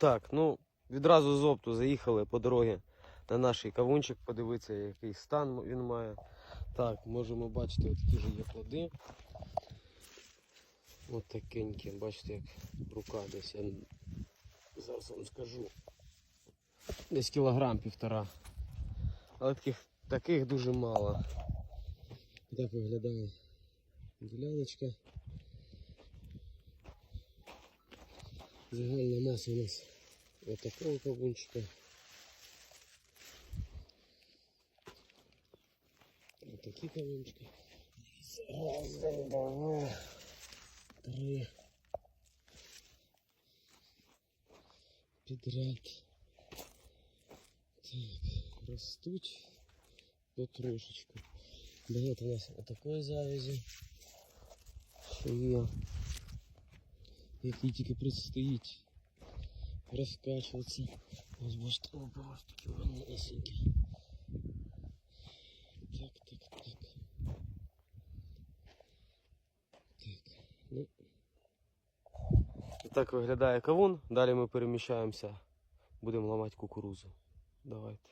Так, ну відразу з опту заїхали по дорогі на наш кавунчик, подивитися, який стан він має. Так, можемо бачити, от такі ж є плоди. От такенькі, бачите, як рука десь. Я зараз вам скажу. Десь кілограм півтора. Але таких, таких дуже мало. Так виглядає діляночка. Загальна маса у нас вот такого кавунчика. Вот такие кавунчики. Раз, два, три. Підряд. Так, ростуть потрошечку. Багато у нас отакої завязі. Що є. Який тільки предстоїть розкачуватися. Ось бачите, опа, ось такі малесенькі. Так, так, так. Так, ну. Так виглядає кавун. Далі ми переміщаємося. Будемо ламати кукурузу. Давайте.